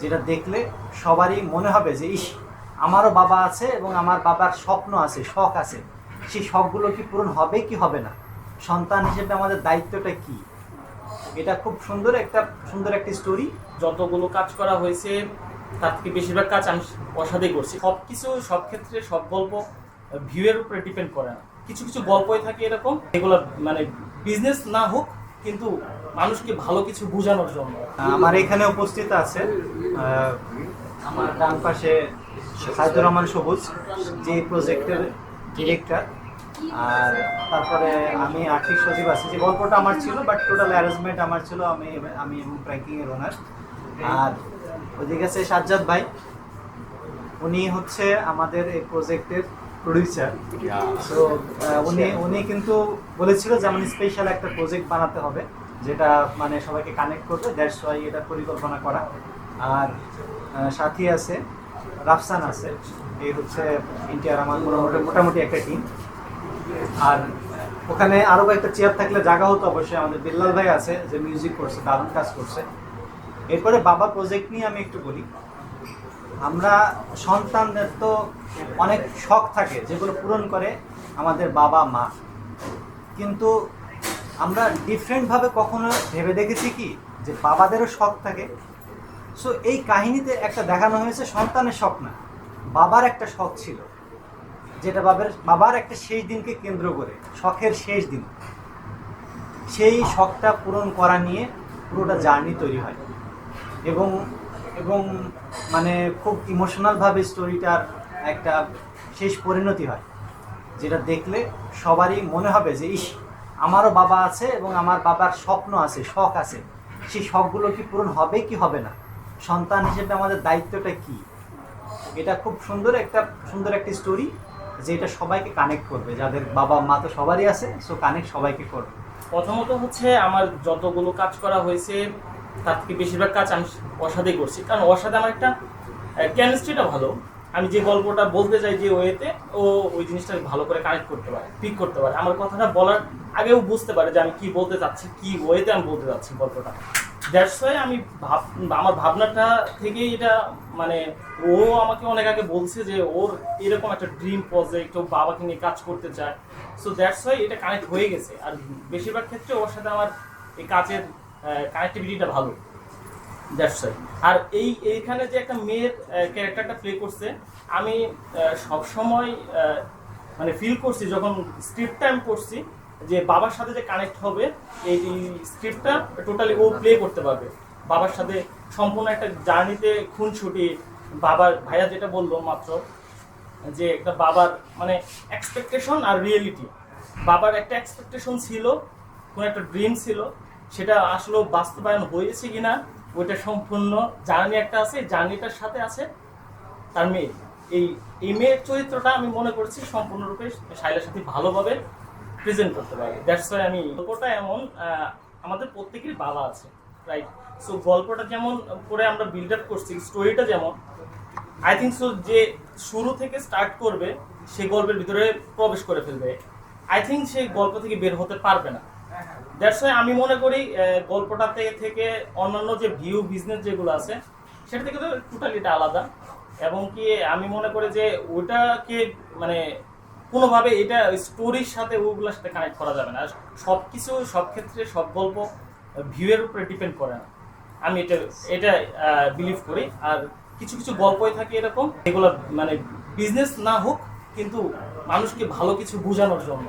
যেটা দেখলে সবারই মনে হবে যে, ইস, আমারও বাবা আছে এবং আমার বাবার স্বপ্ন আছে, শখ আছে। সেই শখগুলো কি পূরণ হবে কি হবে না? সন্তান হিসেবে আমাদের দায়িত্বটা কি? এটা খুব সুন্দর একটা সুন্দর একটা স্টোরি যতগুলো কাজ করা হয়েছে, তার থেকে বেশিরভাগ কাজ আমি অসাধেই করছি। সব কিছু সব ক্ষেত্রে সব গল্প ভিউয়ের উপরে ডিপেন্ড করে না। কিছু কিছু গল্পই থাকে এরকম এগুলো মানে বিজনেস না হোক কিন্তু মানুষকে ভালো কিছু বোঝানোর জন্য। আমার এখানে উপস্থিত আছে আমার ডান পাশে সাইদুর রহমান সবুজ, যে প্রজেক্টের ডিরেক্টর আর তারপরে আমি আর্থিক সচিব আছি। যে গল্পটা আমার ছিল বাট টোটাল অ্যারেঞ্জমেন্ট আমার ছিল, আমি আমি এবং প্র্যাঙ্কিং এর ওনার আর ওদিকে আছে সাজ্জাদ ভাই। উনি হচ্ছে আমাদের এই প্রজেক্টের প্রডিউসার তো উনি উনি কিন্তু বলেছিল যে আমার স্পেশাল একটা প্রজেক্ট বানাতে হবে যেটা মানে সবাইকে কানেক্ট করবে। দ্যাটস ওয়াই এটা পরিকল্পনা করা। আর সাথী আছে রাফসান আছে। এই হচ্ছে ইন্ডিয়ার আমার মোটামুটি মোটামুটি একটা টিম আর ওখানে আরও কয়েকটা চেয়ার থাকলে জায়গা হতো অবশ্যই। আমাদের বিল্লাল ভাই আছে যে মিউজিক করছে দারুণ কাজ করছে। এরপরে বাবা প্রজেক্ট নিয়ে আমি একটু বলি। আমরা সন্তানদের তো অনেক শখ থাকে, যেগুলো পূরণ করে আমাদের বাবা মা। কিন্তু আমরা ডিফারেন্টভাবে কখনো ভেবে দেখেছি কি, যে বাবাদেরও শখ থাকে। সো এই কাহিনীতে একটা দেখানো হয়েছে সন্তানের শখ না, বাবার একটা শখ ছিল, যেটা বাবার বাবার একটা শেষ দিনকে কেন্দ্র করে, শখের শেষ দিন। সেই শখটা পূরণ করা নিয়ে পুরোটা জার্নি তৈরি হয়। এবং এবং মানে খুব ইমোশনালভাবে স্টোরিটার একটা শেষ পরিণতি হয়। যেটা দেখলে সবারই মনে হবে যে, ইস, আমারও বাবা আছে এবং আমার বাবার স্বপ্ন আছে, শখ আছে। সেই শখগুলো কি পূরণ হবে কি হবে না? সন্তান হিসেবে আমাদের দায়িত্বটা কি? এটা খুব সুন্দর একটা সুন্দর একটা স্টোরি যেটা সবাইকে কানেক্ট করবে। যাদের বাবা মা তো সবারই আছে সো কানেক্ট সবাইকে করবে। প্রথমত হচ্ছে আমার যতগুলো কাজ করা হয়েছে তার থেকে বেশিরভাগ কাজ আমি অসাধেই করছি। কারণ অসাধে আমার একটা কেমিস্ট্রিটা ভালো। আমি যে গল্পটা বলতে চাই যে ওয়েতে, ও ওই জিনিসটা ভালো করে কানেক্ট করতে পারে পিক করতে পারে। আমার কথাটা বলার আগেও বুঝতে পারে যে আমি কি বলতে চাচ্ছি, কি ওয়েতে আমি বলতে চাচ্ছি গল্পটা। দ্যাটস ওয়াই আমি ভাব, আমার ভাবনাটা থেকেই এটা মানে ও আমাকে অনেক আগে বলছে যে ওর এরকম একটা ড্রিম প্রজেক্ট ও বাবাকে নিয়ে কাজ করতে চায়। সো দ্যাটস ওয়াই এটা কানেক্ট হয়ে গেছে। আর বেশিরভাগ ক্ষেত্রে ওর সাথে আমার এই কাজের কানেক্টিভিটিটা ভালো। দ্যাটস আর এই, এইখানে যে একটা মেয়ের ক্যারেক্টারটা প্লে করছে, আমি সব সময় মানে ফিল করছি, যখন স্ক্রিপ্টটা আমি পড়ছি, যে বাবার সাথে যে কানেক্ট হবে, এই স্ক্রিপ্টটা টোটালি ও প্লে করতে পারবে। বাবার সাথে সম্পূর্ণ একটা জার্নিতে খুনছুটি বাবার, ভাইয়া যেটা বলল মাত্র, যে একটা বাবার মানে এক্সপেকটেশন আর রিয়েলিটি বাবার একটা এক্সপেকটেশন ছিল, কোনো একটা ড্রিম ছিল সেটা আসলে বাস্তবায়ন হয়েছে কিনা, ওইটা সম্পূর্ণ জার্নি একটা আছে, জার্নিটার সাথে আছে। তার মেয়ে, এই এই মেয়ের চরিত্রটা আমি মনে করছি সম্পূর্ণরূপে শাইলার সাথে ভালোভাবে প্রেজেন্ট করতে পারে দ্যাটস ওয়াই আমি, গল্পটা এমন আমাদের প্রত্যেকের বাবা আছে রাইট সো গল্পটা যেমন করে আমরা বিল্ড আপ করছি স্টোরিটা যেমন আই থিঙ্ক সো যে শুরু থেকে স্টার্ট করবে, সে গল্পের ভিতরে প্রবেশ করে ফেলবে। আই থিঙ্ক সেই গল্প থেকে বের হতে পারবে না। দ্যাটস ওয়াই আমি মনে করি গল্পটা থেকে অন্যান্য যে ভিউ বিজনেস যেগুলো আছে, সেটা থেকে তো টোটালি এটা আলাদা। এবং কি আমি মনে করি যে ওটাকে মানে কোনোভাবে এটা স্টোরির সাথে ওগুলোর সাথে কানেক্ট করা যাবে না। সব কিছু সব ক্ষেত্রে সব গল্প ভিউয়ের উপরে ডিপেন্ড করে না। আমি এটা এটা বিলিভ করি। আর কিছু কিছু গল্পই থাকে এরকম এগুলো মানে বিজনেস না হোক, কিন্তু মানুষকে ভালো কিছু বোঝানোর জন্য।